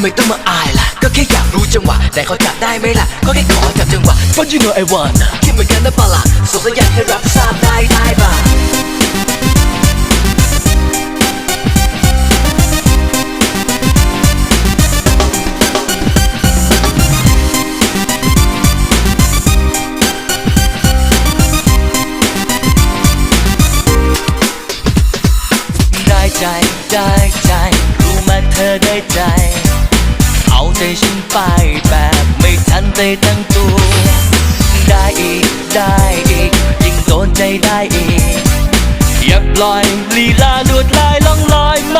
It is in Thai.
ำไมต้องมาอายล่ะ ก็แค่อยากรู้จังหวะ แต่เขาจับได้ไหมล่ะ ก็แค่ขอจับจังหวะ But you know I wanna คิดเหมือนกันนะปะล่ะส่งสัญญาณให้รับทราบได้ได้ป่ะได้ใจ ได้ใจ รู้มาเธอได้ใจ ใจฉันไปแบบไม่ทันใจตั้งตัว ได้อีก ได้อีก ยิ่งโดนใจได้อีก อย่าปล่อยลีลาลวดลายล่องลอยมา